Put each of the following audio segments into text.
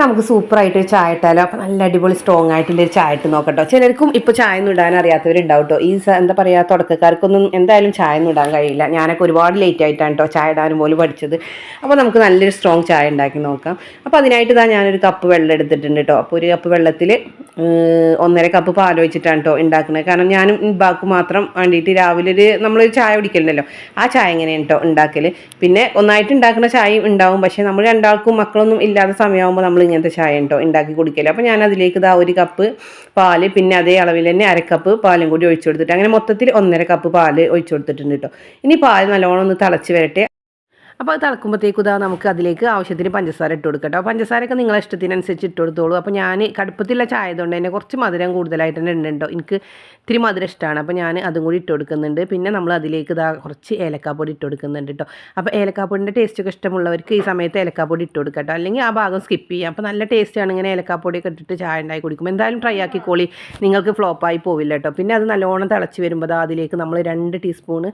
നമുക്ക് സൂപ്പറായിട്ട് ഒരു ചായ ഇട്ടാലോ? അപ്പം നല്ല അടിപൊളി സ്ട്രോങ് ആയിട്ടുള്ള ഒരു ചായ ഇട്ട് നോക്കട്ടോ. ചിലർക്കും ഇപ്പോൾ ചായ ഒന്നും ഇടാൻ അറിയാത്തവരുണ്ടാവും ഈ എന്താ പറയുക തുടക്കക്കാർക്കൊന്നും എന്തായാലും ചായ ഒന്നും ഇടാൻ കഴിയില്ല. ഞാനൊക്കെ ഒരുപാട് ലേറ്റ് ആയിട്ടാണ് കേട്ടോ ചായ ഇടാനും പോലും പഠിച്ചത്. അപ്പോൾ നമുക്ക് നല്ലൊരു സ്ട്രോങ് ചായ ഉണ്ടാക്കി നോക്കാം. അപ്പോൾ അതിനായിട്ട് ഇതാ ഞാനൊരു കപ്പ് വെള്ളം എടുത്തിട്ടുണ്ട് കേട്ടോ അപ്പോൾ ഒരു കപ്പ് വെള്ളത്തിൽ ഒന്നര കപ്പ് പാൽ വെച്ചിട്ടാണ് കേട്ടോ ഉണ്ടാക്കുന്നത് കാരണം ഞാനും ബാക്ക് മാത്രം വേണ്ടിയിട്ട് രാവിലെ ഒരു നമ്മളൊരു ചായ കുടിക്കലുണ്ടല്ലോ ആ ചായ എങ്ങനെയാണ് കേട്ടോ ഉണ്ടാക്കൽ പിന്നെ ഒന്നായിട്ട് ഉണ്ടാക്കുന്ന ചായ ഉണ്ടാവും പക്ഷേ നമ്മൾ രണ്ടാൾക്കും മക്കളൊന്നും ഇല്ലാത്ത സമയമാകുമ്പോൾ നമ്മൾ ഇങ്ങനത്തെ ചായ ഉണ്ടോ ഉണ്ടാക്കി കുടിക്കൽ. അപ്പോൾ ഞാൻ അതിലേക്ക് ഇതാ ഒരു കപ്പ് പാൽ പിന്നെ അതേ അളവിൽ തന്നെ അരക്കപ്പ് പാലും കൂടി ഒഴിച്ചു കൊടുത്തിട്ട് അങ്ങനെ മൊത്തത്തിൽ ഒന്നര കപ്പ് പാൽ ഒഴിച്ചു കൊടുത്തിട്ടുണ്ട് കേട്ടോ ഇനി പാൽ നല്ലോണം ഒന്ന് തിളച്ച് വരട്ടെ. അപ്പോൾ അത് തിളക്കുമ്പോഴത്തേക്കും ഇതാ നമുക്ക് അതിലേക്ക് ആവശ്യത്തിന് പഞ്ചസാര ഇട്ട് കൊടുക്കട്ടോ പഞ്ചസാരയൊക്കെ നിങ്ങളെ ഇഷ്ടത്തിനനുസരിച്ച് ഇട്ട് കൊടുത്തോളൂ. അപ്പോൾ ഞാൻ കടുപ്പത്തിലുള്ള ചായ ആയതുകൊണ്ട് തന്നെ കുറച്ച് മധുരം കൂടുതലായിട്ട് തന്നെ ഉണ്ടോ എനിക്ക് ഇത്തിരി മധുരം ഇഷ്ടമാണ്. അപ്പോൾ ഞാൻ അതും കൂടി ഇട്ട് കൊടുക്കുന്നുണ്ട്. പിന്നെ നമ്മൾ അതിലേക്ക് ഇതാ കുറച്ച് ഏലക്കാപ്പൊടി ഇട്ട് കൊടുക്കുന്നുണ്ട് കേട്ടോ. അപ്പോൾ ഏലക്കാപ്പൊടിന്റെ ടേസ്റ്റൊക്കെ ഇഷ്ടമുള്ളവർക്ക് ഈ സമയത്ത് ഏലക്കാപ്പൊടി ഇട്ട് കൊടുക്കട്ടോ അല്ലെങ്കിൽ ആ ഭാഗം സ്കിപ്പ് ചെയ്യാം. അപ്പോൾ നല്ല ടേസ്റ്റാണ് ഇങ്ങനെ ഏലക്കാപ്പൊടിയൊക്കെ ഇട്ടിട്ട് ചായ ഉണ്ടാക്കി കുടിക്കും എന്തായാലും ട്രൈ ആക്കിക്കോളി. നിങ്ങൾക്ക് ഫ്ലോപ്പായി പോവില്ല കേട്ടോ. പിന്നെ അത് നല്ലോണം തിളച്ച് വരുമ്പോൾ അതിലേക്ക് നമ്മൾ രണ്ട് ടീസ്പൂണ്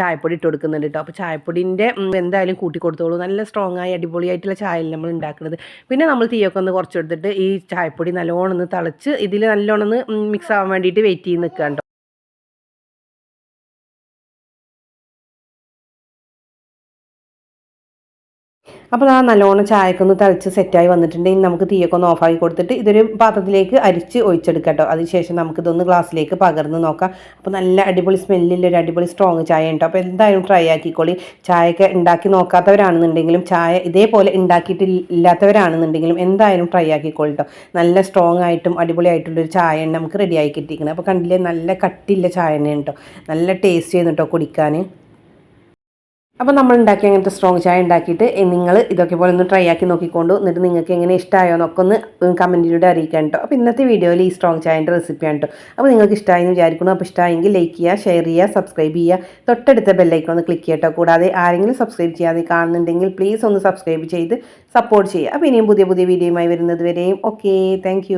ചായപ്പൊടി ഇട്ട് കൊടുക്കുന്നുണ്ട് കേട്ടോ. അപ്പോൾ ചായപ്പൊടിന്റെ എന്തായാലും കൂട്ടി കൊടുത്തോളൂ നല്ല സ്ട്രോങ് ആയി അടിപൊളിയായിട്ടുള്ള ചായയിൽ നമ്മൾ ഉണ്ടാക്കുന്നത് പിന്നെ നമ്മൾ തീയൊക്കെ ഒന്ന് കുറച്ചെടുത്തിട്ട് ഈ ചായപ്പൊടി നല്ലോണം ഒന്ന് തിളച്ച് ഇതിൽ നല്ലോണം ഒന്ന് മിക്സ് ആവാൻ വേണ്ടിയിട്ട് വെയിറ്റ് ചെയ്ത് നിൽക്കുക അപ്പോൾ ആ നല്ലോണം ചായക്കൊന്ന് തിളച്ച് സെറ്റായി വന്നിട്ടുണ്ടെങ്കിൽ നമുക്ക് തീയൊക്കെ ഒന്ന് ഓഫാക്കി കൊടുത്തിട്ട് ഇതൊരു പാത്രത്തിലേക്ക് അരിച്ച് ഒഴിച്ചെടുക്കട്ടോ കേട്ടോ അതിനുശേഷം നമുക്കിതൊന്ന് ഗ്ലാസ്സിലേക്ക് പകർന്ന് നോക്കാം. അപ്പോൾ നല്ല അടിപൊളി സ്മെല്ലുള്ള ഒരു അടിപൊളി സ്ട്രോങ് ചായ ഉണ്ടോ അപ്പോൾ എന്തായാലും ട്രൈ ആക്കിക്കോളി. ചായയൊക്കെ ഉണ്ടാക്കി നോക്കാത്തവരാണെന്നുണ്ടെങ്കിലും ചായ ഇതേപോലെ ഉണ്ടാക്കിയിട്ടില്ലാത്തവരാണെന്നുണ്ടെങ്കിലും എന്തായാലും ട്രൈ ആക്കിക്കോളി കേട്ടോ നല്ല സ്ട്രോങ് ആയിട്ടും അടിപൊളിയായിട്ടുള്ളൊരു ചായ നമുക്ക് റെഡി ആക്കി കിട്ടിയിരിക്കുന്നത് അപ്പോൾ കണ്ടില്ലേ? നല്ല കട്ടിയുള്ള ചായ തന്നെ കേട്ടോ നല്ല ടേസ്റ്റ് ചെയ്യുന്നുട്ടോ കുടിക്കാൻ അപ്പോൾ നമ്മൾ ഉണ്ടാക്കി അങ്ങനത്തെ സ്ട്രോങ് ചായ ഉണ്ടാക്കിയിട്ട് നിങ്ങൾ ഇതൊക്കെ പോലെ ഒന്ന് ട്രൈ ആക്കി നോക്കിക്കൊണ്ടു. എന്നിട്ട് നിങ്ങൾക്ക് എങ്ങനെ ഇഷ്ടമായോ എന്നൊക്കെ ഒന്ന് കമന്റിലൂടെ അറിയിക്കാൻ കേട്ടോ അപ്പോൾ ഇന്നത്തെ വീഡിയോയിൽ ഈ സ്ട്രോങ് ചായന്റെ റെസിപ്പിയാണ് കേട്ടോ അപ്പോൾ നിങ്ങൾക്ക് ഇഷ്ടമായെന്ന് വിചാരിക്കുന്നു. അപ്പോൾ ഇഷ്ടമായെങ്കിൽ ലൈക്ക് ചെയ്യുക ഷെയർ ചെയ്യുക സബ്സ്ക്രൈബ് ചെയ്യുക. തൊട്ടടുത്ത ബെല്ലൈക്കൺ ഒന്ന് ക്ലിക്ക് ചെയ്യട്ടോ. കൂടാതെ ആരെങ്കിലും സബ്സ്ക്രൈബ് ചെയ്യാതെ കാണുന്നുണ്ടെങ്കിൽ പ്ലീസ് ഒന്ന് സബ്സ്ക്രൈബ് ചെയ്ത് സപ്പോർട്ട് ചെയ്യുക. അപ്പോൾ ഇനിയും പുതിയ പുതിയ വീഡിയോയുമായി വരുന്നത് വരെയും. Okay thank